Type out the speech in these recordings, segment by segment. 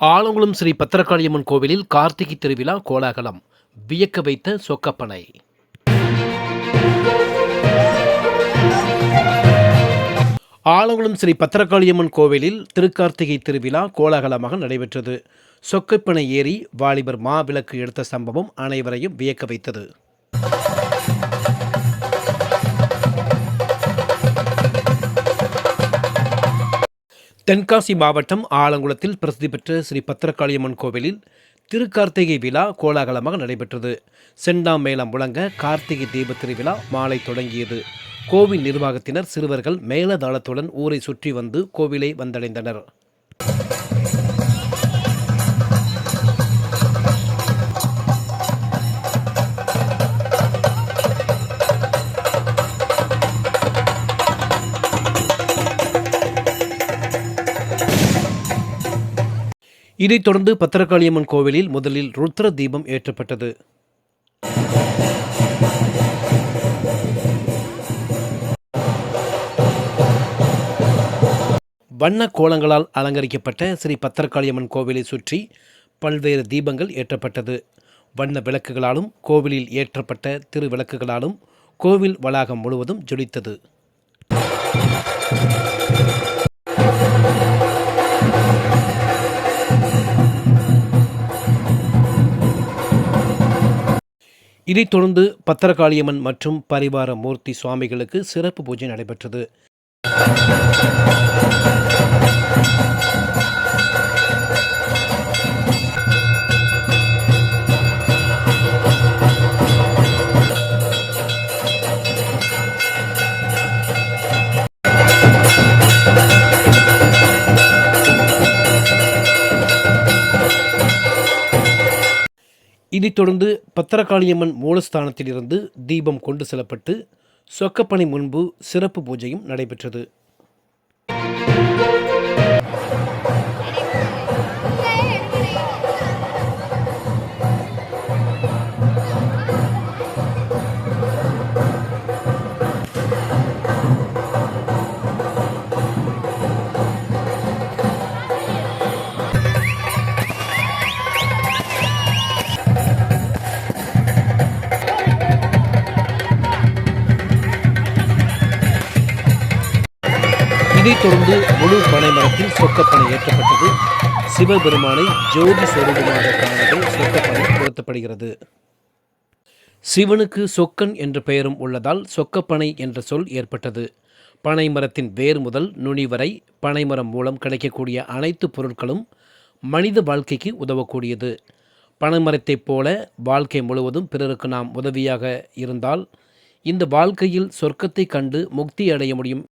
ஆலங்குளம் ஸ்ரீ பத்திரகாளியம்மன் கோவிலில் கார்த்திகை திருவிழா கோலாகலம். வியக்க வைத்த சொக்கப்பனை. ஆலங்குளம் ஸ்ரீ பத்திரகாளியம்மன் கோவிலில் திருக்கார்த்திகை திருவிழா கோலாகலமாக நடைபெற்றது. சொக்கப்பனை ஏறி வாலிபர் மாவிளக்கு எடுத்த சம்பவம் அனைவரையும் வியக்க வைத்தது. தென்காசி மாவட்டம் ஆலங்குளத்தில் பிரசித்தி பெற்ற ஸ்ரீ பத்திரகாளியம்மன் கோவிலில் திருக்கார்த்திகை விழா கோலாகலமாக நடைபெற்றது. செண்டாம் மேளம் முழங்க கார்த்திகை தீப திருவிழா மாலை தொடங்கியது. கோவில் நிர்வாகத்தினர் சிறுவர்கள் மேளதாளத்துடன் ஊரை சுற்றி வந்து கோவிலை வந்தடைந்தனர். இதைத் தொடர்ந்து பத்திரகாளியம்மன் கோவிலில் முதலில் ருத்ர தீபம் ஏற்றப்பட்டது. வண்ண கோலங்களால் அலங்கரிக்கப்பட்ட ஸ்ரீ பத்திரகாளியம்மன் கோவிலை சுற்றி பல்வேறு தீபங்கள் ஏற்றப்பட்டது. வண்ண விளக்குகளாலும் கோவிலில் ஏற்றப்பட்ட திருவிளக்குகளாலும் கோவில் வளாகம் முழுவதும் ஜொலித்தது. இதைத் தொடர்ந்து பத்திரகாளியம்மன் மற்றும் பரிவார மூர்த்தி சுவாமிகளுக்கு சிறப்பு பூஜை நடைபெற்றது. இதைத் தொடர்ந்து பத்திரகாளியம்மன் மூலஸ்தானத்திலிருந்து தீபம் கொண்டு செல்லப்பட்டு சொக்கப்பனை முன்பு சிறப்பு பூஜையும் நடைபெற்றது. அதைத் தொடர்ந்து முழு பனைமரத்தில் சொக்கப்பனை ஏற்றப்பட்டது. சிவபெருமானை ஜோதி சொருபமாக காணவே சொக்கப்பனை பொருத்தப்படுகிறது சிவனுக்கு சொக்கன் என்ற பெயரும் உள்ளதால் சொக்கப்பனை என்ற சொல் ஏற்பட்டது. பனை மரத்தின் வேர் முதல் நுனி வரை பனைமரம் மூலம் கிடைக்கக்கூடிய அனைத்து பொருட்களும் மனித வாழ்க்கைக்கு உதவக்கூடியது. பனைமரத்தைப் போல வாழ்க்கை முழுவதும் பிறருக்கு நாம் உதவியாக இருந்தால் இந்த வாழ்க்கையில் சொர்க்கத்தை கண்டு முக்தி அடைய முடியும்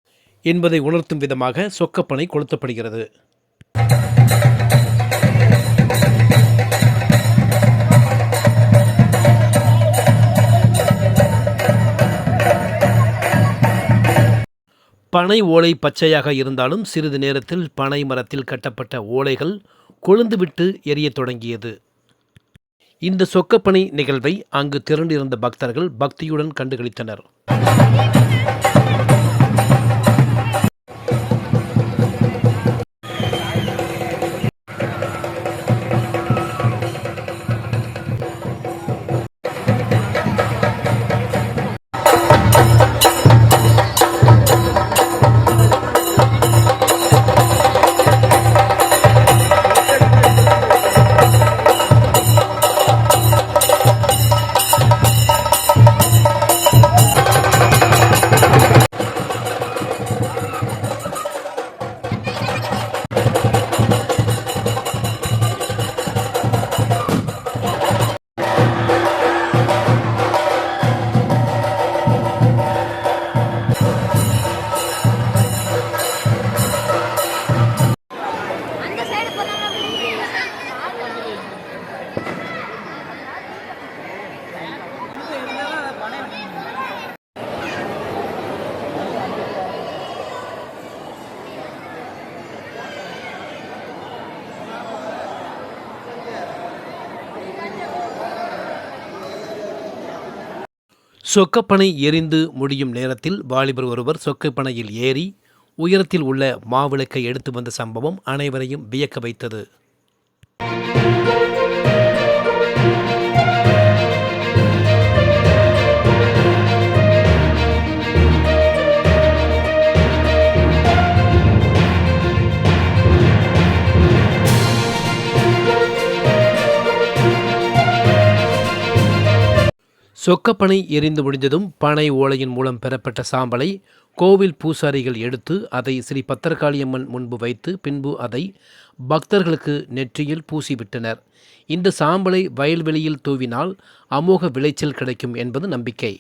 என்பதை உணர்த்தும் விதமாக சொக்கப்பனை கொளுத்தப்படுகிறது. பனை ஓலை பச்சையாக இருந்தாலும் சிறிது நேரத்தில் பனை மரத்தில் கட்டப்பட்ட ஓலைகள் கொழுந்துவிட்டு எரியத் தொடங்கியது. இந்த சொக்கப்பனை நிகழ்வை அங்கு திரண்டிருந்த பக்தர்கள் பக்தியுடன் கண்டுகளித்தனர். சொக்கப்பனை எரிந்து முடியும் நேரத்தில் வாலிபர் ஒருவர் சொக்கப்பனையில் ஏறி உயரத்தில் உள்ள மாவிளக்கை எடுத்து வந்த சம்பவம் அனைவரையும் வியக்க வைத்தது. சொக்கப்பனை எரிந்து முடிந்ததும் பனை ஓலையின் மூலம் பெறப்பட்ட சாம்பலை கோவில் பூசாரிகள் எடுத்து அதை ஸ்ரீ பத்திரகாளியம்மன் முன்பு வைத்து பின்பு அதை பக்தர்களுக்கு நெற்றியில் பூசிவிட்டனர். இந்த சாம்பலை வயல்வெளியில் தூவினால் அமோக விளைச்சல் கிடைக்கும் என்பது நம்பிக்கை.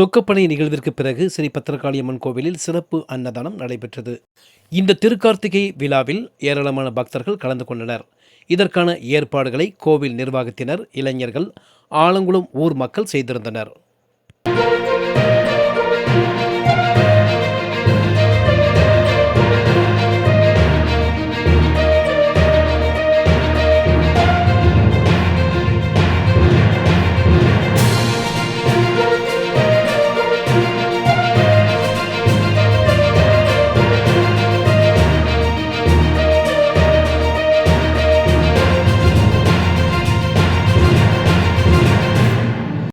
சொக்கப்பனை நிகழ்விற்கு பிறகு ஸ்ரீ பத்திரகாளியம்மன் கோவிலில் சிறப்பு அன்னதானம் நடைபெற்றது. இந்த திருக்கார்த்திகை விழாவில் ஏராளமான பக்தர்கள் கலந்து கொண்டனர். இதற்கான ஏற்பாடுகளை கோவில் நிர்வாகத்தினர் இளைஞர்கள் ஆலங்குளம் ஊர் மக்கள் செய்திருந்தனர்.